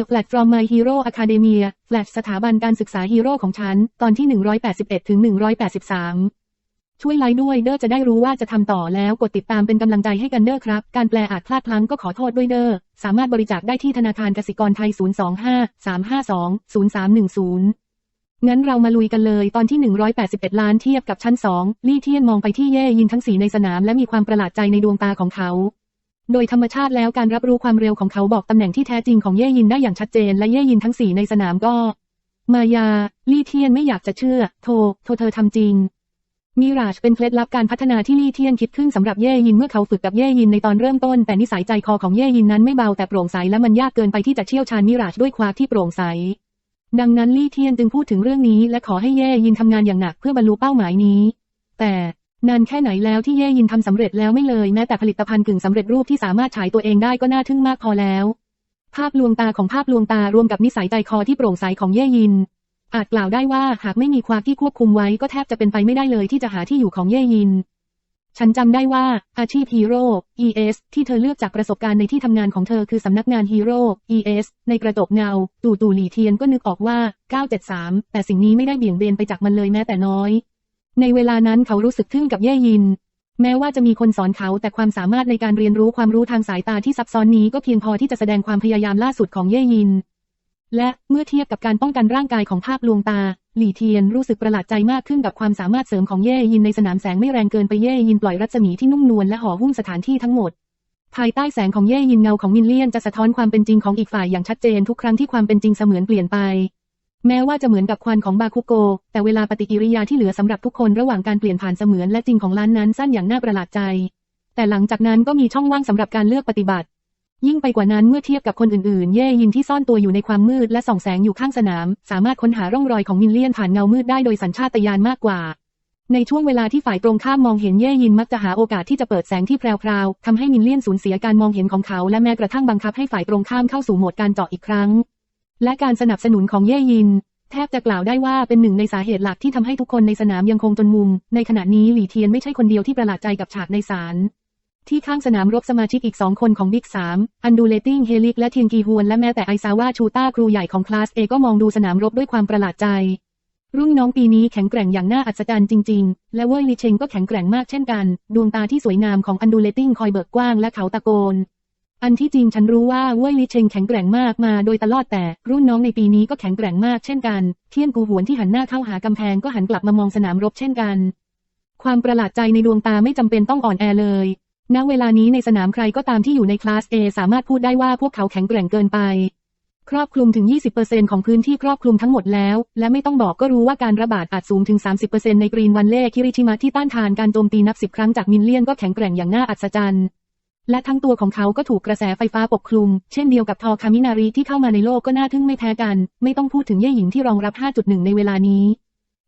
The Flat from My Hero Academia Flat สถาบันการศึกษาฮีโร่ของฉัน ตอนที่ 181ถึง183 ช่วยไลค์ด้วยเด้อจะได้รู้ว่าจะทำต่อแล้วกดติดตามเป็นกำลังใจให้กันเด้อครับ การแปลอาจพลาดพลั้งก็ขอโทษด้วยเด้อ สามารถบริจาคได้ที่ธนาคารกสิกรไทย 025 352 0310งั้นเรามาลุยกันเลยตอนที่ 181 ล้านเทียบกับชั้น 2 ลี่เทียนมองไปที่เย่ยินทั้งสีในสนามและมีความประหลาดใจในดวงตาของเขา โดยธรรมชาติแล้วการรับรู้ความเร็วของเขาบอกตำแหน่งที่แท้จริงของเย่ยินได้อย่างชัดเจน และเย่ยินทั้งสี่ในสนามก็ มายา ลี่เทียนไม่อยากจะเชื่อ โทโทเธอทำจริง มิราชเป็นเคล็ดลับการพัฒนาที่ลี่เทียนคิดขึ้นสำหรับเย่ยินเมื่อเขาฝึกกับเย่ยินในตอนเริ่มต้น แต่นิสัยใจคอของเย่ยินนั้นไม่เบาแต่โปร่งใสและมันยากเกินไปที่จะเชี่ยวชาญมิราชด้วยความที่โปร่งใส ดังนั้นลี่เทียนจึงพูดถึงเรื่องนี้ และขอให้เย่ยินทำงานอย่างหนักเพื่อบรรลุเป้าหมายนี้ แต่ นานแค่ไหนแล้วที่เย่ยินทำสำเร็จแล้วไม่เลยแม้แต่ผลิตภัณฑ์กึ่งสำเร็จรูปที่สามารถฉายตัวเองได้ก็น่าทึ่งมากพอแล้ว ภาพลวงตาของภาพลวงตารวมกับนิสัยใจคอที่โปร่งใสของเย่ยิน อาจกล่าวได้ว่าหากไม่มีความที่ควบคุมไว้ก็แทบจะเป็นไปไม่ได้เลยที่จะหาที่อยู่ของเย่ยิน ฉันจำได้ว่าอาชีพฮีโร่ ES ที่เธอเลือกจากประสบการณ์ในที่ทำงานของเธอคือสำนักงานฮีโร่ ES ในกระจกเงา ตู่ตู่หลี่เทียนก็นึกออกว่า 973 แต่สิ่งนี้ไม่ได้เบี่ยงเบนไปจากมันเลยแม้แต่น้อย ในเวลานั้นเขารู้สึกทึ่งกับเย่ยิน แม้ว่าจะมีคนสอนเขาแต่ความสามารถในการเรียนรู้ความรู้ทางสายตาที่ซับซ้อนนี้ก็เพียงพอที่จะแสดงความพยายามล่าสุดของเย่ยิน และเมื่อเทียบกับการป้องกันร่างกายของภาพลวงตา หลี่เทียนรู้สึกประหลาดใจมากขึ้นกับความสามารถเสริมของเย่ยินในสนามแสงไม่แรงเกินไปเย่ยินปล่อยรัศมีที่นุ่มนวลและห่อหุ้มสถานที่ทั้งหมดภายใต้แสงของเย่ยินเงาของมินเลียนจะสะท้อนความเป็นจริงของอีกฝ่ายอย่างชัดเจนทุกครั้งที่ความเป็นจริงเสมือนเปลี่ยนไป แม้ว่าจะเหมือนกับควันของบาคุโก แต่เวลาปฏิกิริยาที่เหลือสำหรับทุกคนระหว่างการเปลี่ยนผ่านเสมือนและจริงของล้านนั้นสั้นอย่างน่าประหลาดใจ แต่หลังจากนั้นก็มีช่องว่างสำหรับการเลือกปฏิบัติ ยิ่งไปกว่านั้นเมื่อเทียบกับคนอื่นๆ เย่ยินที่ซ่อนตัวอยู่ในความมืดและส่องแสงอยู่ข้างสนาม สามารถค้นหาร่องรอยของมินเลียนผ่านเงามืดได้โดยสัญชาตญาณมากกว่า ในช่วงเวลาที่ฝ่ายตรงข้ามมองเห็นเย่ยินมักจะหาโอกาสที่จะเปิดแสงที่แพรวๆทำให้มินเลียนสูญเสียการมองเห็นของเขา และแม้กระทั่งบังคับให้ฝ่ายตรงข้ามเข้าสู่โหมดการเจาะอีกครั้ง และการสนับสนุนของเย่ยิน แทบจะกล่าวได้ว่าเป็นหนึ่งในสาเหตุหลักที่ทำให้ทุกคนในสนามยังคงจนมุม ในขณะนี้หลี่เทียนไม่ใช่คนเดียวที่ประหลาดใจกับฉากในศาลที่ข้างสนามรบสมาชิกอีกสองคนของบิ๊กสามอันดูเลติงเฮลิกและเทียนกีฮวนและแม้แต่ไอซาวาชูต้าครูใหญ่ของคลาสเอก็มองดูสนามรบด้วยความประหลาดใจ รุ่นน้องปีนี้แข็งแกร่งอย่างน่าอัศจรรย์จริง ๆ และเว่ยลิเชงก็แข็งแกร่งมากเช่นกัน ดวงตาที่สวยงามของอันดูเลติงคอยเบิกกว้างและเขาตะโกน อันที่จริงฉันรู้ว่าเว่ยลิเชงแข็งแกร่งมากมาโดยตลอดแต่ รุ่นน้องในปีนี้ก็แข็งแกร่งมากเช่นกัน เทียนกูหวนที่หันหน้าเข้าหากำแพงก็หันกลับมามองสนามรบเช่นกัน ความประหลาดใจในดวงตาไม่จำเป็นต้องอ่อนแอเลย ณ เวลานี้ในสนามใครก็ตามที่อยู่ในคลาส A สามารถพูดได้ว่าพวกเขาแข็งแกร่งเกินไป ครอบคลุมถึง 20%ของพื้นที่ครอบคลุมทั้งหมดแล้ว และไม่ต้องบอกก็รู้ว่าการระบาดอาจสูงถึง 30%ในกรีนวันเล่คิริชิมะที่ต้านทานการโจมตีนับสิบครั้งจากมินเลียนก็แข็งแกร่งอย่างน่าอัศจรรย์ และทั้งตัวของเขาก็ถูกกระแสไฟฟ้าปกคลุม เช่นเดียวกับทอคามินารีที่เข้ามาในโลกก็น่าทึ่งไม่แพ้กัน ไม่ต้องพูดถึงเย่หญิงที่รองรับ 5.1 ในเวลานี้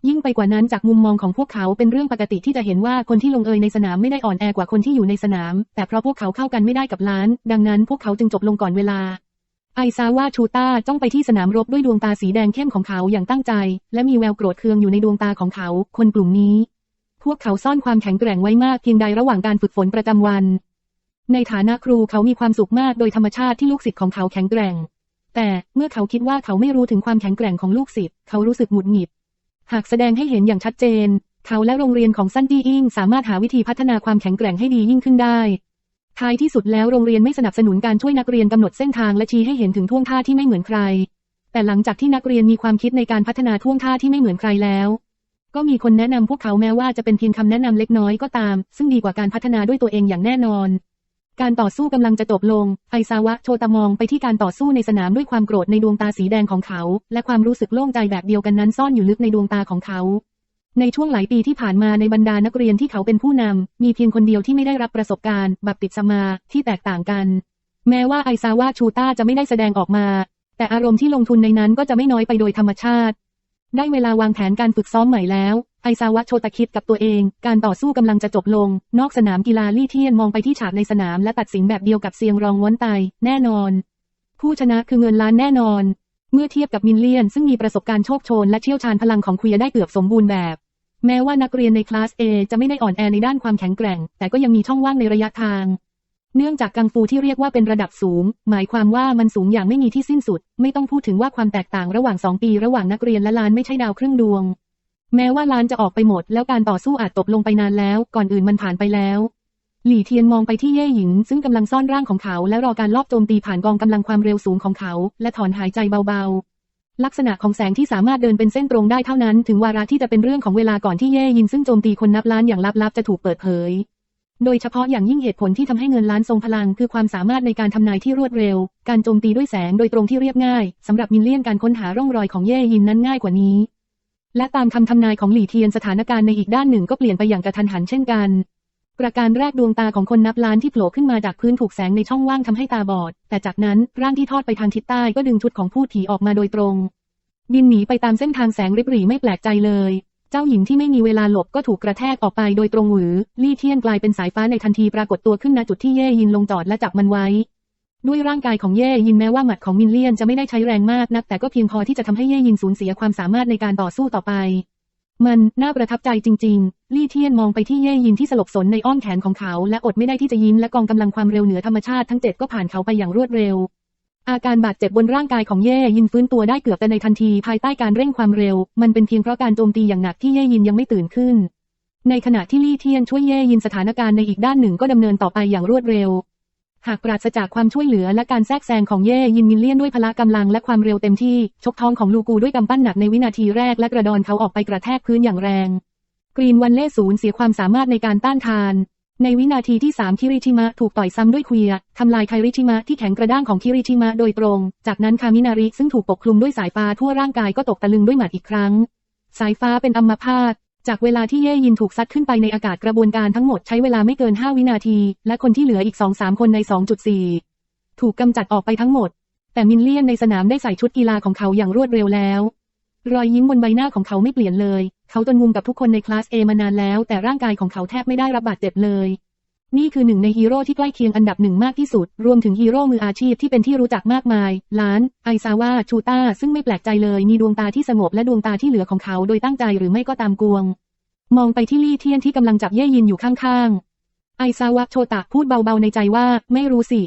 ยิ่งไปกว่านั้นจากมุมมองของพวกเขาเป็นเรื่องปกติที่จะเห็นว่าคนที่ลงเอยในสนามไม่ได้อ่อนแอกว่าคนที่อยู่ในสนาม แต่เพราะพวกเขาเข้ากันไม่ได้กับล้าน ดังนั้นพวกเขาจึงจบลงก่อนเวลาไอซาวาชูต้าจ้องไปที่สนามรบด้วยดวงตาสีแดงเข้มของเขาอย่างตั้งใจ และมีแววโกรธเคืองอยู่ในดวงตาของเขา คนกลุ่มนี้ พวกเขาซ่อนความแข็งแกร่งไว้มากเพียงใดระหว่างการฝึกฝนประจำวัน ในฐานะครูเขามีความสุขมากโดยธรรมชาติที่ลูกศิษย์ของเขาแข็งแกร่ง แต่เมื่อเขาคิดว่าเขาไม่รู้ถึงความแข็งแกร่งของลูกศิษย์เขารู้สึกหงุดหงิด หากแสดงให้เห็นอย่างชัดเจน เขาและโรงเรียนของซันตี้อิงสามารถหาวิธีพัฒนาความแข็งแกร่งให้ดียิ่งขึ้นได้ ท้ายที่สุดแล้วโรงเรียนไม่สนับสนุนการช่วยนักเรียนกำหนดเส้นทางและชี้ให้เห็นถึงท่วงท่าที่ไม่เหมือนใคร แต่หลังจากที่นักเรียนมีความคิดในการพัฒนาท่วงท่าที่ไม่เหมือนใครแล้วก็มีคนแนะนำพวกเขาแม้ว่าจะเป็นเพียงคำแนะนำเล็กน้อยก็ตาม ซึ่งดีกว่าการพัฒนาด้วยตัวเองอย่างแน่นอน การต่อสู้กำลังจะจบลง ไอซาวะโชตมองไปที่การต่อสู้ในสนามด้วยความโกรธในดวงตาสีแดงของเขา และความรู้สึกโล่งใจแบบเดียวกันนั้นซ่อนอยู่ลึกในดวงตาของเขา ในช่วงหลายปีที่ผ่านมาในบรรดานักเรียนที่เขาเป็นผู้นำ มีเพียงคนเดียวที่ไม่ได้รับประสบการณ์แบบติดสมาที่แตกต่างกัน แม้ว่าไอซาวะชูต้าจะไม่ได้แสดงออกมา แต่อารมณ์ที่ลงทุนในนั้นก็จะไม่น้อยไปโดยธรรมชาติ ได้เวลาวางแผนการฝึกซ้อมใหม่แล้ว ไอซาวะโชตะคิดกับตัวเอง การต่อสู้กำลังจะจบลง นอกสนามกีฬาลี่เทียนมองไปที่ฉากในสนามและตัดสินแบบเดียวกับเซียงรองว้นไตแน่นอน ผู้ชนะคือเงินล้านแน่นอน เมื่อเทียบกับมินเลียน ซึ่งมีประสบการณ์โชคโชนและเชี่ยวชาญพลังของคลียได้เกือบสมบูรณ์แบบ แม้ว่านักเรียนในคลาส A จะไม่ได้อ่อนแอในด้านความแข็งแกร่ง แต่ก็ยังมีช่องว่างในระยะทาง เนื่องจากกังฟูที่เรียกว่าเป็นระดับสูง หมายความว่ามันสูงอย่างไม่มีที่สิ้นสุด ไม่ต้องพูดถึงว่าความแตกต่างระหว่าง2ปีระหว่างนักเรียนและลานไม่ใช่ดาวครึ่งดวง แม้ว่าลานจะออกไปหมด แล้วการต่อสู้อาจตกลงไปนานแล้ว ก่อนอื่นมันผ่านไปแล้ว หลี่เทียนมองไปที่เย่หญิง ซึ่งกำลังซ่อนร่างของเขา และรอการลอบโจมตีผ่านกองกำลังความเร็วสูงของเขา และถอนหายใจเบาๆ ลักษณะของแสงที่สามารถเดินเป็นเส้นตรงได้เท่านั้น ถึงวาระที่จะเป็นเรื่องของเวลาก่อนที่เย่ยินซึ่งโจมตีคนนับล้านอย่างลับๆจะถูกเปิดเผย โดยเฉพาะอย่างยิ่งเหตุผลที่ทำให้เงินล้านทรงพลัง คือความสามารถในการทำนายที่รวดเร็ว การโจมตีด้วยแสงโดยตรงที่เรียบง่ายสำหรับมินเลียนการค้นหาร่องรอยของเย่ยินนั้นง่ายกว่านี้ และตามคำทำนายของหลี่เทียนสถานการณ์ในอีกด้านหนึ่งก็เปลี่ยนไปอย่างกระทันหันเช่นกัน ประการแรกดวงตาของคนนับล้านที่โผล่ขึ้นมาจากพื้นถูกแสงในช่องว่างทำให้ตาบอด แต่จากนั้นร่างที่ทอดไปทางทิศใต้ก็ดึงชุดของผู้ผีออกมาโดยตรงบินหนีไปตามเส้นทางแสงริบหรี่ไม่แปลกใจเลย เจ้าหญิงที่ไม่มีเวลาหลบก็ถูกกระแทกออกไปโดยตรงหวือ ลี่เทียนกลายเป็นสายฟ้าในทันทีปรากฏตัวขึ้นณจุดที่เย่ยินลงจอดและจับมันไว้ ด้วยร่างกายของเย่ยินแม้ว่าหมัดของมินเลียนจะไม่ได้ใช้แรงมากนักแต่ก็เพียงพอที่จะทำให้เย่ยินสูญเสียความสามารถในการต่อสู้ต่อไป มันน่าประทับใจจริง ๆ ลี่เทียนมองไปที่เย่ยินที่สลบสนในอ้อมแขนของเขา และอดไม่ได้ที่จะยิ้มและกองกำลังความเร็วเหนือธรรมชาติทั้งเจ็ดก็ผ่านเขาไปอย่างรวดเร็ว อาการบาดเจ็บบนร่างกายของเย่ยินฟื้นตัวได้เกือบแต่ในทันทีภายใต้การเร่งความเร็ว มันเป็นเพียงเพราะการโจมตีอย่างหนักที่เย่ยินยังไม่ตื่นขึ้น ในขณะที่ลี่เทียนช่วยเย่ยินสถานการณ์ในอีกด้านหนึ่งก็ดำเนินต่อไปอย่างรวดเร็ว หากปราศจากความช่วยเหลือและการแทรกแซงของเย่ยินมินเลียนด้วยพละกำลังและความเร็วเต็มที่ ชกท้องของลูกูด้วยกำปั้นหนักในวินาทีแรกและกระดอนเขาออกไปกระแทกพื้นอย่างแรง กรีนวันเล่ศูนย์เสียความสามารถในการต้านทาน ในวินาทีที่ 3 คิริชิมะถูกต่อยซ้ำด้วยเควียทำลายไคริชิมะที่แข็งกระด้างของคิริชิมะโดยตรง จากนั้นคามินาริซึ่งถูกปกคลุมด้วยสายฟ้าทั่วร่างกายก็ตกตะลึงด้วยหมัดอีกครั้ง สายฟ้าเป็นอัมพาต จากเวลาที่เย่ยินถูกซัดขึ้นไปในอากาศกระบวนการทั้งหมดใช้เวลาไม่เกิน 5 วินาที และคนที่เหลืออีก 2-3 คนใน 2.4 ถูกกำจัดออกไปทั้งหมด แต่มินเลียนในสนามได้ใส่ชุดกีฬาของเขาอย่างรวดเร็วแล้ว รอยยิ้มบนใบหน้าของเขาไม่เปลี่ยนเลย เขาจนมุมกับทุกคนในคลาส A มานานแล้ว แต่ร่างกายของเขาแทบไม่ได้รับบาดเจ็บเลย นี่คือหนึ่งในฮีโร่ที่ใกล้เคียงอันดับหนึ่งมากที่สุด รวมถึงฮีโร่มืออาชีพที่เป็นที่รู้จักมากมาย ล้าน ไอซาวะชูต้า ซึ่งไม่แปลกใจเลย มีดวงตาที่สงบและดวงตาที่เหลือของเขาโดยตั้งใจหรือไม่ก็ตามกวง มองไปที่ลี่เทียนที่กำลังจับเย่ยินอยู่ข้างๆ ไอซาวะโชตะพูดเบาๆในใจว่า ไม่รู้สิ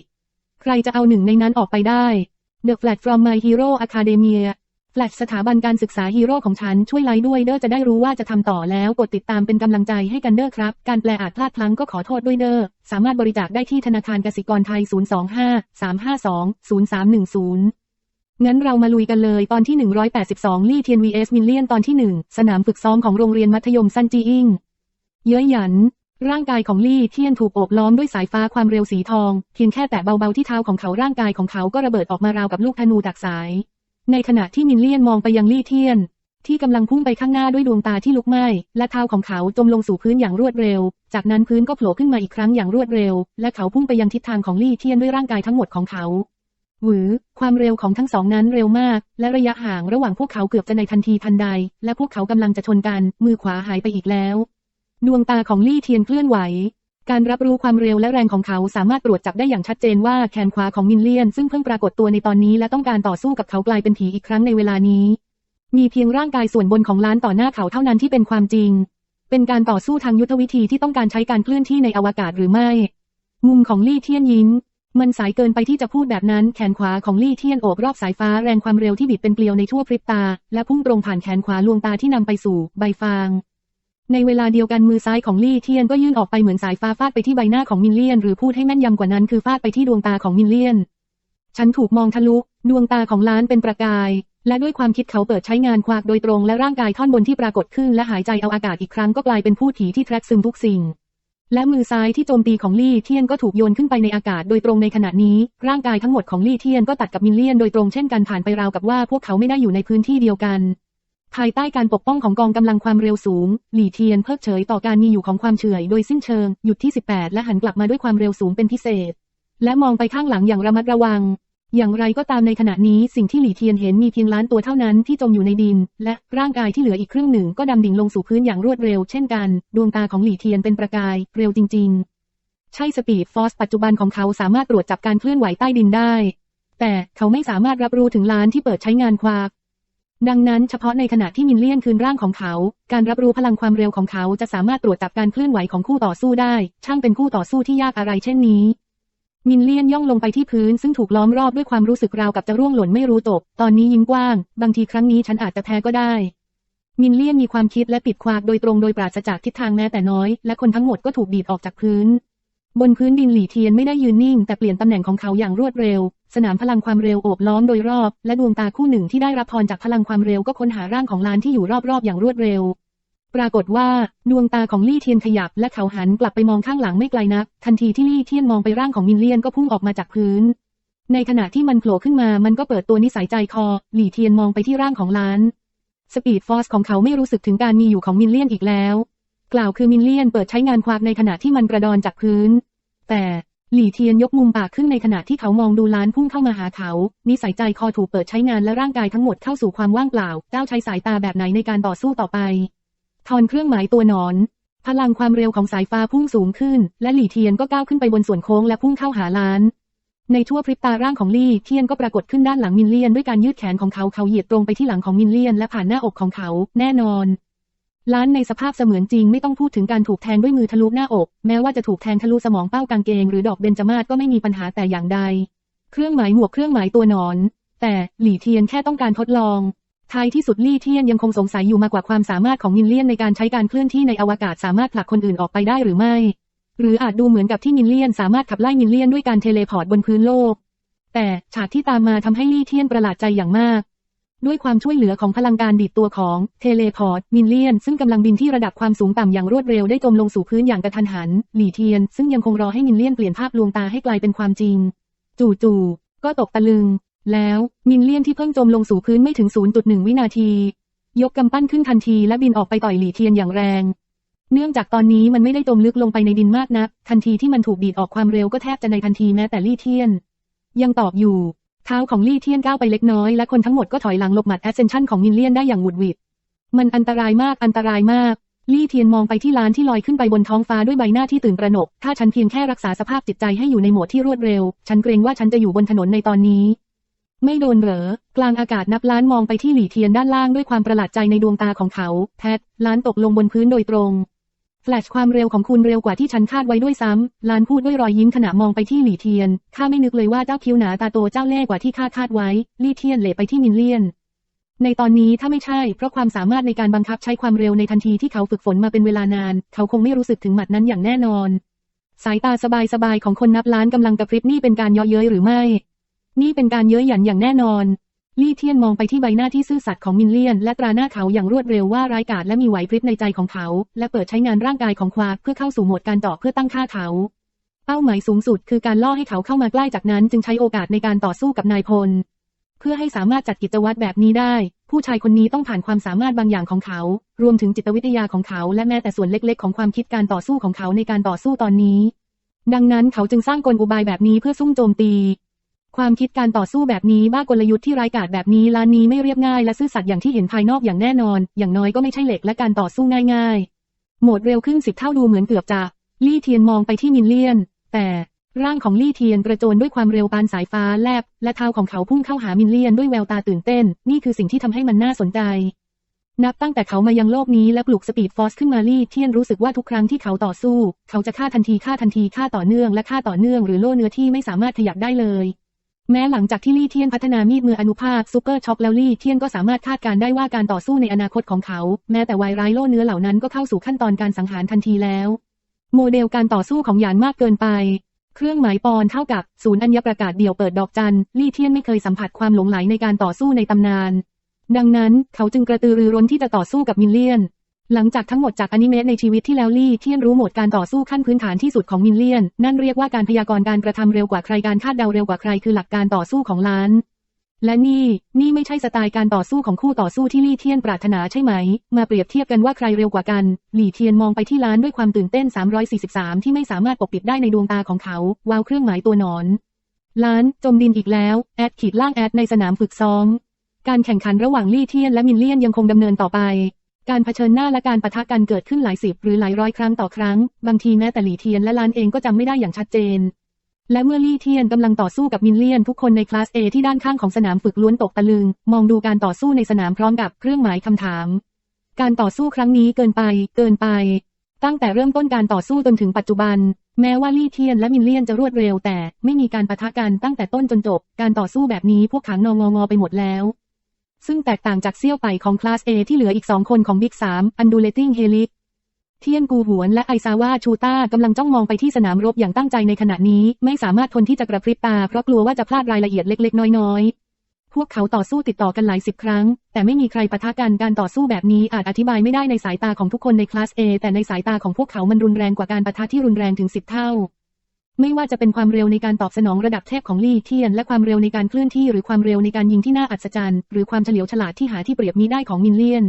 ใครจะเอาหนึ่งในนั้นออกไปได้ The Flash from My Hero Academia แฟลชสถาบันการศึกษาฮีโร่ของฉันช่วยไลค์ด้วยเด้อจะได้รู้ว่าจะทำต่อแล้วกดติดตามเป็นกำลังใจให้กันเด้อครับ การแปลอาจพลาดพลั้งก็ขอโทษด้วยเด้อสามารถบริจาคได้ที่ธนาคารกสิกรไทย 025 352 0310 งั้นเรามาลุยกันเลยตอนที่ 182 ลี่เทียน vs มินเลียนตอนที่ 1 สนามฝึกซ้อมของโรงเรียนมัธยมซันจีอิง เย้ยหยันร่างกายของลี่เทียนถูกโอบล้อมด้วยสายฟ้าความเร็วสีทอง เพียงแค่แตะเบาๆที่เท้าของเขาร่างกายของเขาก็ระเบิดออกมาราวกับลูกธนูจากสาย ในขณะที่มินเลียนมองไปยังลี่เทียน ที่กำลังพุ่งไปข้างหน้าด้วยดวงตาที่ลุกไหม้ และเท้าของเขาจมลงสู่พื้นอย่างรวดเร็ว จากนั้นพื้นก็โผล่ขึ้นมาอีกครั้งอย่างรวดเร็ว และเขาพุ่งไปยังทิศทางของลี่เทียนด้วยร่างกายทั้งหมดของเขาหวือ ความเร็วของทั้งสองนั้นเร็วมาก และระยะห่างระหว่างพวกเขาเกือบจะในทันทีทันใด และพวกเขากำลังจะชนกัน มือขวาหายไปอีกแล้ว ดวงตาของลี่เทียนเคลื่อนไหว การรับรู้ความเร็วและแรงของเขาสามารถตรวจจับได้อย่างชัดเจนว่าแขนขวาของมินเลียนซึ่งเพิ่งปรากฏตัวในตอนนี้และต้องการต่อสู้กับเขากลายเป็นผีอีกครั้งในเวลานี้ มีเพียงร่างกายส่วนบนของล้านต่อหน้าเขาเท่านั้นที่เป็นความจริง เป็นการต่อสู้ทางยุทธวิธีที่ต้องการใช้การเคลื่อนที่ในอวกาศหรือไม่ มุมของลี่เทียนยิ้ม มันสายเกินไปที่จะพูดแบบนั้น แขนขวาของลี่เทียนโอบรอบสายฟ้าแรงความเร็วที่บิดเป็นเกลียวในชั่วพริบตา และพุ่งตรงผ่านแขนขวาลวงตาที่นำไปสู่ใบฟาง ในเวลาเดียวกันมือซ้ายของลี่เทียนก็ยื่นออกไปเหมือนสายฟ้าฟาดไปที่ใบหน้าของมินเลียน หรือพูดให้แม่นยำกว่านั้นคือฟาดไปที่ดวงตาของมินเลียน ฉันถูกมองทะลุ ดวงตาของล้านเป็นประกาย และด้วยความคิดเขาเปิดใช้งานควากโดยตรงและร่างกายท่อนบนที่ปรากฏขึ้นและหายใจเอาอากาศอีกครั้งก็กลายเป็นผู้ผีที่แทรกซึมทุกสิ่ง และมือซ้ายที่โจมตีของลี่เทียนก็ถูกโยนขึ้นไปในอากาศโดยตรงในขณะนี้ ร่างกายทั้งหมดของลี่เทียนก็ตัดกับมินเลียนโดยตรงเช่นกันผ่านไปราวกับว่าพวกเขาไม่ได้อยู่ในพื้นที่เดียวกัน ภายใต้การปกป้องของกองกำลังความเร็วสูง หลี่เทียนเพิกเฉยต่อการมีอยู่ของความเฉื่อยโดยสิ้นเชิง หยุดที่ 18 และหันกลับมาด้วยความเร็วสูงเป็นพิเศษ และมองไปข้างหลังอย่างระมัดระวัง อย่างไรก็ตามในขณะนี้สิ่งที่หลี่เทียนเห็นมีเพียงล้านตัวเท่านั้นที่จมอยู่ในดิน และร่างกายที่เหลืออีกครึ่งหนึ่งก็ดำดิ่งลงสู่พื้นอย่างรวดเร็วเช่นกัน ดวงตาของหลี่เทียนเป็นประกาย เร็วจริง ๆ ใช่สปีดฟอสปัจจุบันของเขาสามารถตรวจจับการเคลื่อนไหวใต้ดินได้ แต่เขาไม่สามารถรับรู้ถึงล้านที่เปิดใช้งานควาก ดังนั้นเฉพาะในขณะที่มินเลียนคืนร่างของเขา การรับรู้พลังความเร็วของเขาจะสามารถตรวจจับการเคลื่อนไหวของคู่ต่อสู้ได้ ช่างเป็นคู่ต่อสู้ที่ยากอะไรเช่นนี้ มินเลียนย่องลงไปที่พื้นซึ่งถูกล้อมรอบด้วยความรู้สึกราวกับจะร่วงหล่นไม่รู้จบตอนนี้ยิ้มกว้าง บางทีครั้งนี้ฉันอาจจะแพ้ก็ได้ มินเลียนมีความคิดและปิดควากโดยตรงโดยปราศจากทิศทางแม้แต่น้อย และคนทั้งหมดก็ถูกดีดออกจากพื้น บนพื้นดินหลี่เทียนไม่ได้ยืนนิ่ง แต่เปลี่ยนตำแหน่งของเขาอย่างรวดเร็ว สนามพลังความเร็วโอบล้อมโดยรอบ และดวงตาคู่หนึ่งที่ได้รับพรจากพลังความเร็วก็ค้นหาร่างของลานที่อยู่รอบๆอย่างรวดเร็ว ปรากฏว่า ดวงตาของลี่เทียนขยับและเขาหันกลับไปมองข้างหลังไม่ไกลนัก ทันทีที่ลี่เทียนมองไปร่างของมินเลียนก็พุ่งออกมาจากพื้น ในขณะที่มันโผล่ขึ้นมามันก็เปิดตัวนิสัยใจคอ หลี่เทียนมองไปที่ร่างของล้าน สปีดฟอร์สของเขาไม่รู้สึกถึงการมีอยู่ของมินเลียนอีกแล้ว กล่าวคือมินเลียนเปิดใช้งานควากในขณะที่มันกระดอนจากพื้น แต่ หลี่เทียนยกมุมปากขึ้นในขณะที่เขามองดูล้านพุ่งเข้ามาหาเขา นิสัยใจคอถูกเปิดใช้งานและร่างกายทั้งหมดเข้าสู่ความว่างเปล่า เจ้าใช้สายตาแบบไหนในการต่อสู้ต่อไป ทอนเครื่องหมายตัวหนอน พลังความเร็วของสายฟ้าพุ่งสูงขึ้น และหลี่เทียนก็ก้าวขึ้นไปบนส่วนโค้งและพุ่งเข้าหาล้าน ในชั่วพริบตาร่างของลี่เทียนก็ปรากฏขึ้นด้านหลังมินเลียนด้วยการยืดแขนของเขาเขาเหยียดตรงไปที่หลังของมินเลียนและผ่านหน้าอกของเขา แน่นอน ล้านในสภาพเสมือนจริงไม่ต้องพูดถึงการถูกแทงด้วยมือทะลุหน้าอก แม้ว่าจะถูกแทงทะลุสมองเป้ากางเกงหรือดอกเบญจมาศก็ไม่มีปัญหาแต่อย่างใด เครื่องหมายหมวกเครื่องหมายตัวหนอน แต่หลี่เทียนแค่ต้องการทดลองท้ายที่สุดลี่เทียนยังคงสงสัยอยู่มากกว่าความสามารถของมินเลียนในการใช้การเคลื่อนที่ในอวกาศสามารถผลักคนอื่นออกไปได้หรือไม่ หรืออาจดูเหมือนกับที่มินเลียนสามารถขับไล่มินเลียนด้วยการเทเลพอร์ตบนพื้นโลก แต่ฉากที่ตามมาทำให้ลี่เทียนประหลาดใจอย่างมาก ด้วยความช่วยเหลือของพลังการดีดตัวของเทเลพอร์ตมินเลียน ซึ่งกำลังบินที่ระดับความสูงต่ำอย่างรวดเร็วได้จมลงสู่พื้นอย่างกระทันหัน หลี่เทียน ซึ่งยังคงรอให้มินเลียนเปลี่ยนภาพลวงตาให้กลายเป็นความจริง จู่ๆก็ตกตะลึง แล้วมินเลียนที่เพิ่งจมลงสู่พื้นไม่ถึง 0.1 วินาที ยกกำปั้นขึ้นทันทีและบินออกไปต่อยหลี่เทียนอย่างแรงเนื่องจากตอนนี้มันไม่ได้จมลึกลงไปในดินมากนัก ทันทีที่มันถูกดีดออกความเร็วก็แทบจะในทันทีแม้แต่ลี่เทียน ยังตอบอยู่ เท้าของลี่เทียนก้าวไปเล็กน้อยและคนทั้งหมดก็ถอยหลังหลบหมัดแอสเซนชันของมินเลียนได้อย่างหวุดหวิด มันอันตรายมากอันตรายมาก ลี่เทียนมองไปที่ลานที่ลอยขึ้นไปบนท้องฟ้าด้วยใบหน้าที่ตื่นตระหนก ถ้าฉันเพียงแค่รักษาสภาพจิตใจให้อยู่ในโหมดที่รวดเร็ว ฉันเกรงว่าฉันจะอยู่บนถนนในตอนนี้ ไม่โดนเหรอกลางอากาศนับล้านมองไปที่หลี่เทียนด้านล่างด้วยความประหลาดใจในดวงตาของเขา แพทล้านตกลงบนพื้นโดยตรง แฟลชความเร็วของคุณเร็วกว่าที่ฉันคาดไว้ด้วยซ้ำ ลานพูดด้วยรอยยิ้มขณะมองไปที่หลี่เทียน ข้าไม่นึกเลยว่าเจ้าคิ้วหนาตาโตเจ้าเล่ห์กว่าที่ข้าคาดไว้ ลี่เทียนเหลไปที่มินเลียน ในตอนนี้ถ้าไม่ใช่ เพราะความสามารถในการบังคับใช้ความเร็วในทันทีที่เขาฝึกฝนมาเป็นเวลานาน เขาคงไม่รู้สึกถึงหมัดนั้นอย่างแน่นอน สายตาสบายๆของคนนับล้านกำลังกระพริบนี่เป็นการยาะเย้ยหรือไม่ นี่เป็นการเย้ยหยันอย่างแน่นอน ลี่เทียนมองไปที่ใบหน้าที่ซื่อสัตย์ของมินเลียน และตราหน้าเขาอย่างรวดเร็วว่าร้ายกาจและมีไหวพริบในใจของเขา และเปิดใช้งานร่างกายของควากเพื่อเข้าสู่โหมดการต่อเพื่อตั้งค่าเขา เป้าหมายสูงสุดคือการล่อให้เขาเข้ามาใกล้จากนั้นจึงใช้โอกาสในการต่อสู้กับนายพล เพื่อให้สามารถจัดกิจวัตรแบบนี้ได้ ผู้ชายคนนี้ต้องผ่านความสามารถบางอย่างของเขา รวมถึงจิตวิทยาของเขา และแม้แต่ส่วนเล็ก ๆ ของความคิดการต่อสู้ของเขาในการต่อสู้ตอนนี้ ดังนั้นเขาจึงสร้างกลอุบายแบบนี้เพื่อซุ่มโจมตี ความคิดการต่อสู้แบบนี้บ้ากลยุทธ์ที่ร้ายกาจแบบนี้ล้านนี้ไม่เรียบง่ายและซื่อสัตย์อย่างที่เห็นภายนอกอย่างแน่นอน อย่างน้อยก็ไม่ใช่เหล็กและการต่อสู้ง่ายๆ โหมดเร็วขึ้นสิบเท่าดูเหมือนเกือบจะ ลี่เทียนมองไปที่มินเลียน แต่ร่างของลี่เทียนกระโจนด้วยความเร็วปานสายฟ้าแลบ และเท้าของเขาพุ่งเข้าหามินเลียนด้วยแววตาตื่นเต้น นี่คือสิ่งที่ทำให้มันน่าสนใจ นับตั้งแต่เขามายังโลกนี้และปลุกสปีดฟอสขึ้นมาลี่เทียนรู้สึกว่าทุกครั้งที่เขาต่อสู้ เขาจะฆ่าทันทีฆ่าทันทีฆ่าต่อเนื่องและฆ่าต่อเนื่องหรือโล่เนื้อที่ไม่สามารถขยับได้เลย แม้หลังจากที่ลี่เทียนพัฒนามีดมืออนุภาคซูเปอร์ช็อคแล้วลี่เทียนก็สามารถคาดการได้ว่าการต่อสู้ในอนาคตของเขา แม้แต่วายร้ายโล่เนื้อเหล่านั้นก็เข้าสู่ขั้นตอนการสังหารทันทีแล้ว โมเดลการต่อสู้ของหยานมากเกินไป เครื่องหมายปอนเท่ากับศูนย์อัญญประกาศเดี่ยวเปิดดอกจันลี่เทียนไม่เคยสัมผัสความหลงไหลในการต่อสู้ในตำนาน ดังนั้นเขาจึงกระตือรือร้นที่จะต่อสู้กับมินเลียน หลังจากทั้งหมดจากอนิเมะในชีวิตที่แล้วลี่เทียนรู้โหมดการต่อสู้ขั้นพื้นฐานที่สุดของมินเลียน นั่นเรียกว่าการพยากรณ์การกระทำเร็วกว่าใครการคาดเดาเร็วกว่าใครคือหลักการต่อสู้ของล้าน และนี่ นี่ไม่ใช่สไตล์การต่อสู้ของคู่ต่อสู้ที่ลี่เทียนปรารถนาใช่ไหม มาเปรียบเทียบกันว่าใครเร็วกว่ากัน หลี่เทียนมองไปที่ล้านด้วยความตื่นเต้น 343 ที่ไม่สามารถปกปิดได้ในดวงตาของเขา วาวเครื่องหมายตัวหนอน ล้าน จมดินอีกแล้วแอดขีดล่างแอดในสนามฝึกซ้อมการแข่งขันระหว่างลี่เทียนและมินเลียนยังคงดำเนินต่อไป การเผชิญหน้าและการปะทะกันเกิดขึ้นหลายสิบหรือหลายร้อยครั้งต่อครั้ง บางทีแม้แต่หลี่เทียนและลานเองก็จำไม่ได้อย่างชัดเจน และเมื่อลี่เทียนกำลังต่อสู้กับมินเลียนทุกคนในคลาส A ที่ด้านข้างของสนามฝึกล้วนตกตะลึง มองดูการต่อสู้ในสนามพร้อมกับเครื่องหมายคำถาม การต่อสู้ครั้งนี้เกินไป เกินไป ตั้งแต่เริ่มต้นการต่อสู้จนถึงปัจจุบัน แม้ว่าลี่เทียนและมินเลียนจะรวดเร็วแต่ไม่มีการปะทะกันตั้งแต่ต้นจนจบ การต่อสู้แบบนี้พวกขังนองงอไปหมดแล้ว ซึ่งแตกต่างจากเซี่ยวไปของคลาส A ที่เหลืออีกสองคนของบิ๊กสามอันดูเลติงเฮลิเทียนกูหวนและไอซาวาชูต้ากำลังจ้องมองไปที่สนามรบอย่างตั้งใจในขณะนี้ ไม่สามารถทนที่จะกระพริบตาเพราะกลัวว่าจะพลาดรายละเอียดเล็กๆ น้อยๆ พวกเขาต่อสู้ติดต่อกันหลายสิบครั้ง แต่ไม่มีใครปะทะกันการต่อสู้แบบนี้อาจอธิบายไม่ได้ในสายตาของทุกคนในคลาส A แต่ในสายตาของพวกเขามันรุนแรงกว่าการปะทะที่รุนแรงถึงสิบเท่า ไม่ว่าจะเป็นความเร็วในการตอบสนองระดับเทพของลี่เทียน และความเร็วในการเคลื่อนที่หรือความเร็วในการยิงที่น่าอัศจรรย์ หรือความเฉลียวฉลาดที่หาที่เปรียบมิได้ของมินเลียน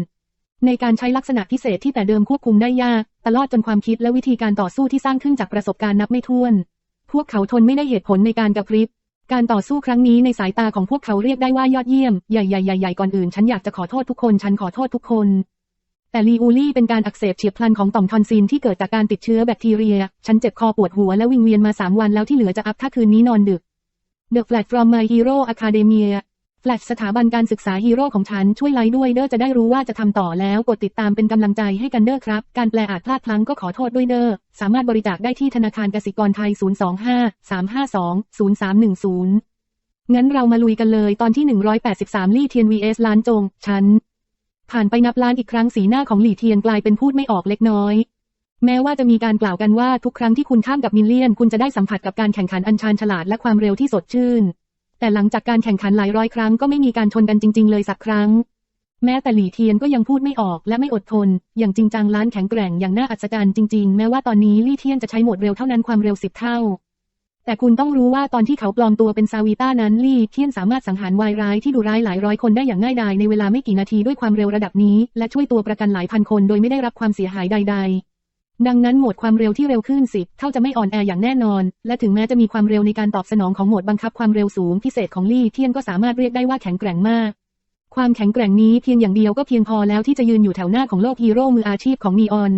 ในการใช้ลักษณะพิเศษที่แต่เดิมควบคุมได้ยาก ตลอดจนความคิดและวิธีการต่อสู้ที่สร้างขึ้นจากประสบการณ์นับไม่ถ้วน พวกเขาทนไม่ได้เหตุผลในการกระพริบ การต่อสู้ครั้งนี้ในสายตาของพวกเขาเรียกได้ว่ายอดเยี่ยม ใหญ่ๆๆๆก่อนอื่น ฉันอยากจะขอโทษทุกคน ฉันขอโทษทุกคน แต่ลีอูลี่เป็นการอักเสบเฉียบพลันของต่อมทอนซิลที่เกิดจากการติดเชื้อแบคทีเรีย ฉันเจ็บคอปวดหัวและวิงเวียนมาสามวันแล้วที่เหลือจะอัพถ้าคืนนี้นอนดึก The Flash from My Hero Academia แฟลชสถาบันการศึกษาฮีโร่ของฉันช่วยไลค์ด้วยเด้อจะได้รู้ว่าจะทำต่อแล้วกดติดตามเป็นกำลังใจให้กันเด้อครับ การแปลอาจพลาดพลั้งก็ขอโทษด้วยเด้อสามารถบริจาคได้ที่ธนาคารกสิกรไทย 025-352-0310 งั้นเรามาลุยกันเลยตอนที่ 183 ลี่เทียน vs ล้านจง ฉัน ผ่านไปนับล้านอีกครั้งสีหน้าของหลี่เทียนกลายเป็นพูดไม่ออกเล็กน้อย แม้ว่าจะมีการกล่าวกันว่าทุกครั้งที่คุณข้ามกับมิลเลียน คุณจะได้สัมผัสกับการแข่งขันอันชาญฉลาดและความเร็วที่สดชื่น แต่หลังจากการแข่งขันหลายร้อยครั้งก็ไม่มีการชนกันจริง ๆ เลยสักครั้ง แม้แต่หลี่เทียนก็ยังพูดไม่ออกและไม่อดทน อย่างจริงจังล้านแข็งแกร่งอย่างน่าอัศจรรย์จริง ๆ แม้ว่าตอนนี้ลี่เทียนจะใช้โหมดเร็วเท่านั้นความเร็วสิบเท่า แต่คุณต้องรู้ว่าตอนที่เขาปลอมตัวเป็นซาวีต้านั้นลี่เทียนสามารถสังหารวายร้ายที่ดูร้ายหลายร้อยคนได้อย่างง่ายดายในเวลาไม่กี่นาทีด้วยความเร็วระดับนี้ และช่วยตัวประกันหลายพันคนโดยไม่ได้รับความเสียหายใด ๆดังนั้นโหมดความเร็วที่เร็วขึ้นสิบเท่าจะไม่อ่อนแออย่างแน่นอน และถึงแม้จะมีความเร็วในการตอบสนองของโหมดบังคับความเร็วสูงพิเศษของลี่เทียนก็สามารถเรียกได้ว่าแข็งแกร่งมาก ความแข็งแกร่งนี้เพียงอย่างเดียวก็เพียงพอแล้วที่จะยืนอยู่แถวหน้าของโลกฮีโร่มืออาชีพของนีออน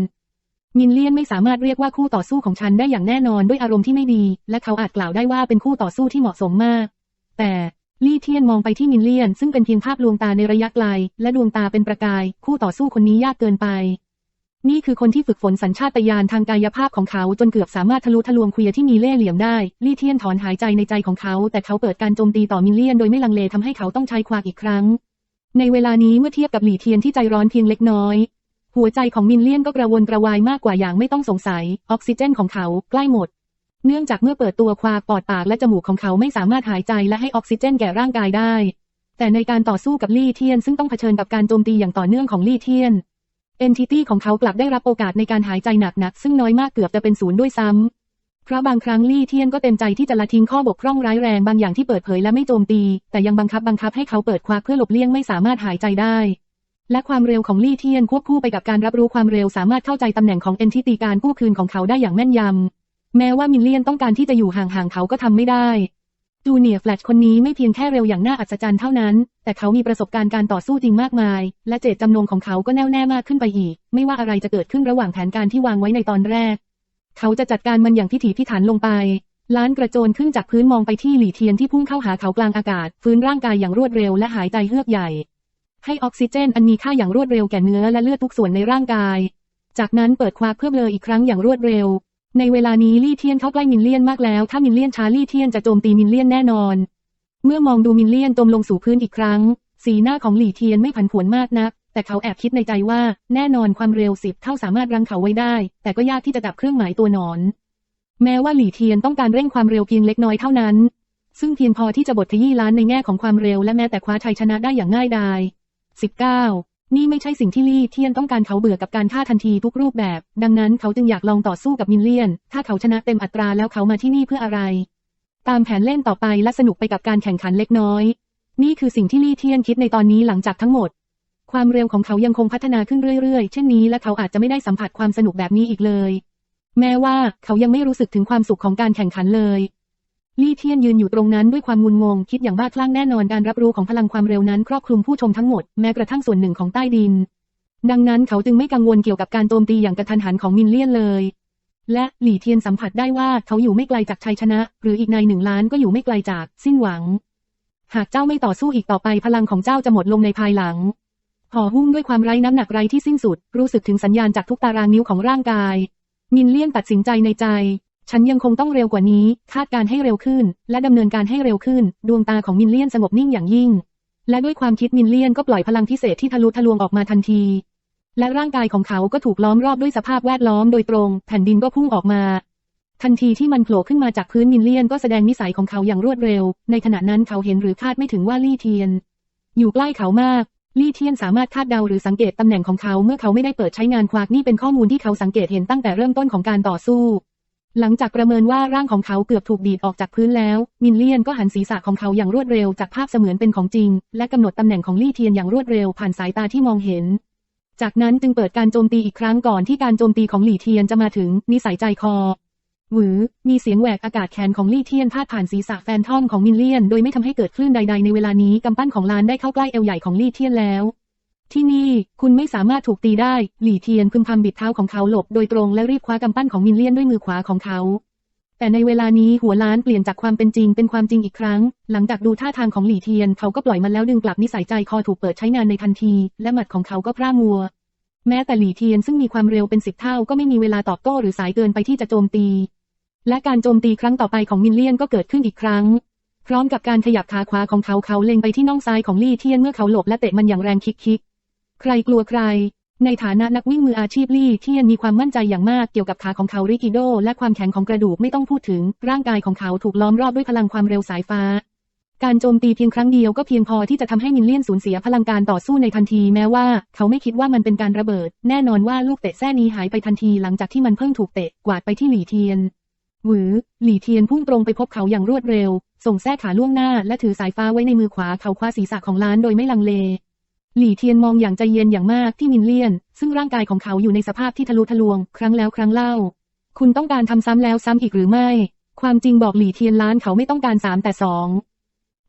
มินเลียนไม่สามารถเรียกว่าคู่ต่อสู้ของฉันได้อย่างแน่นอนด้วยอารมณ์ที่ไม่ดี และเขาอาจกล่าวได้ว่าเป็นคู่ต่อสู้ที่เหมาะสมมาก แต่ลี่เทียนมองไปที่มินเลียน ซึ่งเป็นเพียงภาพลวงตาในระยะไกล และดวงตาเป็นประกาย คู่ต่อสู้คนนี้ยากเกินไป นี่คือคนที่ฝึกฝนสัญชาตญาณทางกายภาพของเขาจนเกือบสามารถทะลุทะลวงเคลียร์ที่มีเล่ห์เหลี่ยมได้ ลี่เทียนถอนหายใจในใจของเขา แต่เขาเปิดการโจมตีต่อมินเลียนโดยไม่ลังเลทำให้เขาต้องใช้ควากอีกครั้ง ในเวลานี้เมื่อเทียบกับหลี่เทียนที่ใจร้อนเพียงเล็กน้อย หัวใจของมินเลียนก็กระวนกระวายมากกว่าอย่างไม่ต้องสงสัย ออกซิเจนของเขาใกล้หมด เนื่องจากเมื่อเปิดตัวควาปอดปากและจมูกของเขาไม่สามารถหายใจและให้ออกซิเจนแก่ร่างกายได้ แต่ในการต่อสู้กับลี่เทียนซึ่งต้องเผชิญกับการโจมตีอย่างต่อเนื่องของลี่เทียน เอนทิตี้ของเขากลับได้รับโอกาสในการหายใจหนักๆซึ่งน้อยมากเกือบจะเป็นศูนย์ด้วยซ้ำเพราะบางครั้งลี่เทียนก็เต็มใจที่จะละทิ้งข้อบกพร่องร้ายแรงบางอย่างที่เปิดเผยและไม่โจมตี แต่ยังบังคับบังคับให้เขาเปิดควาเพื่อหลบเลี่ยงไม่สามารถหายใจได้ และความเร็วของลี่เทียนควบคู่ไปกับการรับรู้ความเร็วสามารถเข้าใจตำแหน่งของเอนทิตีการกู้คืนของเขาได้อย่างแม่นยำ แม้ว่ามินเลียนต้องการที่จะอยู่ห่างๆเขาก็ทำไม่ได้ จูเนียร์แฟลชคนนี้ไม่เพียงแค่เร็วอย่างน่าอัศจรรย์เท่านั้น แต่เขามีประสบการณ์การต่อสู้จริงมากมาย และเจตจำนงของเขาก็แน่วแน่มากขึ้นไปอีก ไม่ว่าอะไรจะเกิดขึ้นระหว่างแผนการที่วางไว้ในตอนแรก เขาจะจัดการมันอย่างพิถีพิถันลงไปล้านกระโจนขึ้นจากพื้นมองไปที่หลี่เทียนที่พุ่งเข้าหาเขากลางอากาศ ฟื้นร่างกายอย่างรวดเร็วและหายใจเฮือกใหญ่ ให้ออกซิเจนอันมีค่าอย่างรวดเร็วแก่เนื้อและเลือดทุกส่วนในร่างกาย จากนั้นเปิดควากเพื่อเลออีกครั้งอย่างรวดเร็ว ในเวลานี้ลี่เทียนเข้าใกล้มินเลียนมากแล้ว ถ้ามินเลียนช้าลี่เทียนจะโจมตีมินเลียนแน่นอน เมื่อมองดูมินเลียนจมลงสู่พื้นอีกครั้ง สีหน้าของหลี่เทียนไม่ผันผวนมากนัก แต่เขาแอบคิดในใจว่า แน่นอนความเร็วสิบเท่าสามารถรั้งเขาไว้ได้ แต่ก็ยากที่จะจับเครื่องหมายตัวหนอน แม้ว่าหลี่เทียนต้องการเร่งความเร็วเพียงเล็กน้อยเท่านั้น ซึ่งเพียงพอที่จะบดขยี้ล้านในแง่ของความเร็วและแม้แต่คว้าชัยชนะได้อย่างง่ายดาย 19. นี่ไม่ใช่สิ่งที่ลี่เทียนต้องการเขาเบื่อกับการฆ่าทันทีทุกรูปแบบ ดังนั้นเขาจึงอยากลองต่อสู้กับมินเลียน ถ้าเขาชนะเต็มอัตราแล้วเขามาที่นี่เพื่ออะไร ตามแผนเล่นต่อไปและสนุกไปกับการแข่งขันเล็กน้อย นี่คือสิ่งที่ลี่เทียนคิดในตอนนี้หลังจากทั้งหมด ความเร็วของเขายังคงพัฒนาขึ้นเรื่อยๆ เช่นนี้และเขาอาจจะไม่ได้สัมผัสความสนุกแบบนี้อีกเลย แม้ว่าเขายังไม่รู้สึกถึงความสุขของการแข่งขันเลย ลี่เทียนยืนอยู่ตรงนั้นด้วยความงุนงง คิดอย่างบ้าคลั่งแน่นอนการรับรู้ของพลังความเร็วนั้นครอบคลุมผู้ชมทั้งหมด แม้กระทั่งส่วนหนึ่งของใต้ดิน ดังนั้นเขาจึงไม่กังวลเกี่ยวกับการโจมตีอย่างกระทันหันของมินเลียนเลย และหลี่เทียนสัมผัสได้ว่าเขาอยู่ไม่ไกลจากชัยชนะ หรืออีกในหนึ่งล้านก็อยู่ไม่ไกลจาก สิ้นหวัง หากเจ้าไม่ต่อสู้อีกต่อไปพลังของเจ้าจะหมดลงในภายหลังห่อหุ้มด้วยความไร้น้ำหนักไร้ที่สิ้นสุด รู้สึกถึงสัญญาณจากทุกตารางนิ้วของร่างกาย มินเลียนตัดสินใจในใจ ฉันยังคงต้องเร็วกว่านี้ คาดการให้เร็วขึ้น และดำเนินการให้เร็วขึ้น ดวงตาของมินเลียนสงบนิ่งอย่างยิ่ง และด้วยความคิดมินเลียนก็ปล่อยพลังพิเศษที่ทะลุทะลวงออกมาทันที และร่างกายของเขาก็ถูกล้อมรอบด้วยสภาพแวดล้อมโดยตรง แผ่นดินก็พุ่งออกมา ทันทีที่มันโผล่ขึ้นมาจากพื้นมินเลียนก็แสดงนิสัยของเขาอย่างรวดเร็ว ในขณะนั้นเขาเห็นหรือคาดไม่ถึงว่าลี่เทียน อยู่ใกล้เขามากลี่เทียนสามารถคาดเดาหรือสังเกตตำแหน่งของเขาเมื่อเขาไม่ได้เปิดใช้งานควากนี่เป็นข้อมูลที่เขาสังเกตเห็นตั้งแต่เริ่มต้นของการต่อสู้ หลังจากประเมินว่าร่างของเขาเกือบถูกดีดออกจากพื้นแล้ว มินเลียนก็หันศีรษะของเขาอย่างรวดเร็วจากภาพเสมือนเป็นของจริง และกำหนดตำแหน่งของลี่เทียนอย่างรวดเร็วผ่านสายตาที่มองเห็น จากนั้นจึงเปิดการโจมตีอีกครั้งก่อนที่การโจมตีของหลี่เทียนจะมาถึงนิสัยใจคอหวือ มีเสียงแหวกอากาศแขนของลี่เทียนพาดผ่านศีรษะแฟนทอมของมินเลียน โดยไม่ทำให้เกิดคลื่นใดๆในเวลานี้กำปั้นของลานได้เข้าใกล้เอวใหญ่ของลี่เทียนแล้ว ที่นี่คุณไม่สามารถถูกตีได้ หลี่เทียนพึมพำบิดเท้าของเขาหลบโดยตรงและรีบคว้ากำปั้นของมินเลียนด้วยมือขวาของเขา แต่ในเวลานี้หัวล้านเปลี่ยนจากความเป็นจริงเป็นความจริงอีกครั้ง หลังจากดูท่าทางของหลี่เทียนเขาก็ปล่อยมันแล้วดึงกลับนิสัยใจคอถูกเปิดใช้งานในทันที และหมัดของเขาก็พร่ามัว แม้แต่หลี่เทียนซึ่งมีความเร็วเป็นสิบเท่าก็ไม่มีเวลาตอบโต้หรือสายเกินไปที่จะโจมตี และการโจมตีครั้งต่อไปของมินเลียนก็เกิดขึ้นอีกครั้งพร้อมกับการขยับขาขวาของเขาเขาเล็งไปที่น่องซ้ายของลี่เทียนเมื่อเขาหลบและเตะมันอย่างแรงคิกคิก ใครกลัวใคร ในฐานะนักวิ่งมืออาชีพลี่เทียนมีความมั่นใจอย่างมากเกี่ยวกับขาของเขาริกิโด และความแข็งของกระดูกไม่ต้องพูดถึง ร่างกายของเขาถูกล้อมรอบด้วยพลังความเร็วสายฟ้า การโจมตีเพียงครั้งเดียวก็เพียงพอที่จะทำให้มินเลียนสูญเสียพลังการต่อสู้ในทันทีแม้ว่า เขาไม่คิดว่ามันเป็นการระเบิด แน่นอนว่าลูกเตะแส้นี้หายไปทันทีหลังจากที่มันเพิ่งถูกเตะกวาดไปที่หลี่เทียนหวือ หลี่เทียนพุ่งตรงไปพบเขาอย่างรวดเร็ว ส่งแส้ขาล่วงหน้าและถือสายฟ้าไว้ในมือขวาเขาคว้าศีรษะของล้านโดยไม่ลังเล หลี่เทียนมองอย่างใจเย็นอย่างมากที่มินเลียน ซึ่งร่างกายของเขาอยู่ในสภาพที่ทะลุทะลวง ครั้งแล้วครั้งเล่า คุณต้องการทำซ้ำแล้วซ้ำอีกหรือไม่ ความจริงบอกหลี่เทียนล้านเขาไม่ต้องการสามแต่สอง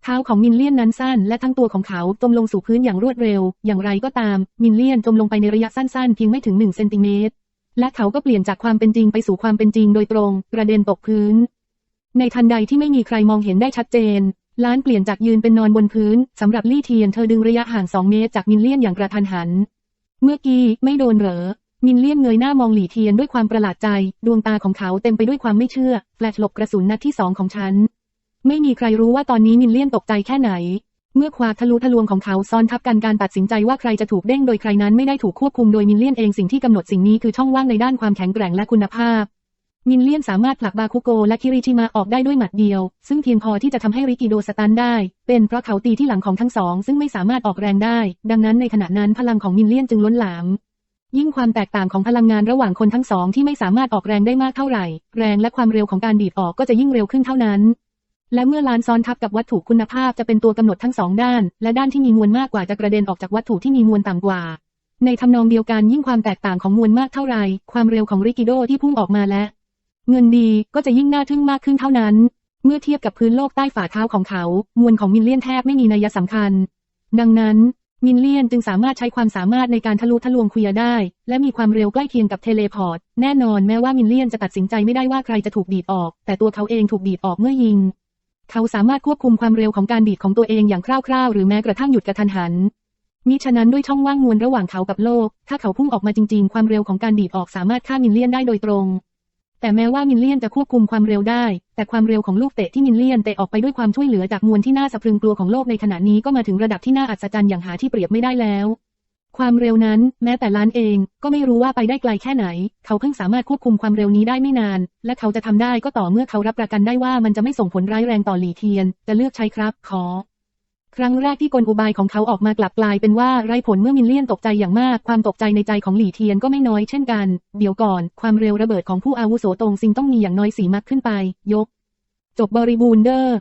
เท้าของมินเลียนนั้นสั้นและทั้งตัวของเขาจมลงสู่พื้นอย่างรวดเร็ว อย่างไรก็ตาม มินเลียนจมลงไปในระยะสั้นๆเพียงไม่ถึงหนึ่งเซนติเมตร และเขาก็เปลี่ยนจากความเป็นจริงไปสู่ความเป็นจริงโดยตรง กระเด็นตกพื้น ในทันใดที่ไม่มีใครมองเห็นได้ชัดเจน ล้านเปลี่ยนจากยืนเป็นนอนบนพื้น สำหรับลี่เทียนเธอดึงระยะห่างสองเมตรจากมินเลียนอย่างกระทันหัน เมื่อกี้ไม่โดนเหรอ มินเลียนเงยหน้ามองหลี่เทียนด้วยความประหลาดใจ ดวงตาของเขาเต็มไปด้วยความไม่เชื่อ แฟลชหลบกระสุนนัดที่สองของฉัน ไม่มีใครรู้ว่าตอนนี้มินเลียนตกใจแค่ไหน เมื่อควากทะลุทะลวงของเขาซ้อนทับกันการตัดสินใจว่าใครจะถูกเด้งโดยใครนั้นไม่ได้ถูกควบคุมโดยมินเลียนเองสิ่งที่กำหนดสิ่งนี้คือช่องว่างในด้านความแข็งแกร่งและคุณภาพ มินเลียนสามารถผลักบาคุโกและคิริชิมะออกได้ด้วยหมัดเดียว ซึ่งเพียงพอที่จะทำให้ริกิโดสตันได้ เป็นเพราะเขาตีที่หลังของทั้งสอง ซึ่งไม่สามารถออกแรงได้ ดังนั้นในขณะนั้นพลังของมินเลียนจึงล้นหลาม ยิ่งความแตกต่างของพลังงานระหว่างคนทั้งสองที่ไม่สามารถออกแรงได้มากเท่าไหร่ แรงและความเร็วของการดีดออกก็จะยิ่งเร็วขึ้นเท่านั้น และเมื่อลานซ้อนทับกับวัตถุคุณภาพจะเป็นตัวกำหนดทั้งสองด้าน และด้านที่มีมวลมากกว่าจะกระเด็นออกจากวัตถุที่มีมวลต่ำกว่าในทำนองเดียวกันยิ่งความแตกต่างของมวลมากเท่าไหร่ความเร็วของริกิโดที่พุ่งออกมาและ เงินดีก็จะยิ่งน่าทึ่งมากขึ้นเท่านั้น เมื่อเทียบกับพื้นโลกใต้ฝ่าเท้าของเขา มวลของมินเลียนแทบไม่มีนัยสำคัญ ดังนั้น มินเลียนจึงสามารถใช้ความสามารถในการทะลุทะลวงเคลีย์ได้ และมีความเร็วใกล้เคียงกับเทเลพอร์ต แน่นอนแม้ว่ามินเลียนจะตัดสินใจไม่ได้ว่าใครจะถูกดีดออก แต่ตัวเขาเองถูกดีดออกเมื่อยิง เขาสามารถควบคุมความเร็วของการดีดของตัวเองอย่างคร่าวๆ หรือแม้กระทั่งหยุดกระทันหันมิฉะนั้นด้วยช่องว่างมวลระหว่างเขากับโลก ถ้าเขาพุ่งออกมาจริงๆ ความเร็วของการดีดออกสามารถฆ่ามินเลียนได้โดยตรง แต่แม้ว่ามินเลียนจะควบคุมความเร็วได้ แต่ความเร็วของลูกเตะที่มินเลียนเตะออกไปด้วยความช่วยเหลือจากมวลที่น่าสะพรึงกลัวของโลกในขณะนี้ก็มาถึงระดับที่น่าอัศจรรย์อย่างหาที่เปรียบไม่ได้แล้ว ความเร็วนั้นแม้แต่ล้านเองก็ไม่รู้ว่าไปได้ไกลแค่ไหน เขาเพิ่งสามารถควบคุมความเร็วนี้ได้ไม่นาน และเขาจะทำได้ก็ต่อเมื่อเขารับประกันได้ว่ามันจะไม่ส่งผลร้ายแรงต่อหลีเทียน จะเลือกใช้ครับ ขอ ครั้งแรกที่กลอุบายของเขาออกมากลับกลายเป็นว่าไร้ผลเมื่อมินเลียนตกใจอย่างมาก ความตกใจในใจของหลี่เทียนก็ไม่น้อยเช่นกัน เดี๋ยวก่อน ความเร็วระเบิดของผู้อาวุโสตรงซิงต้องมีอย่างน้อยสีมักขึ้นไป ยก จบบริบูรณ์เดอร์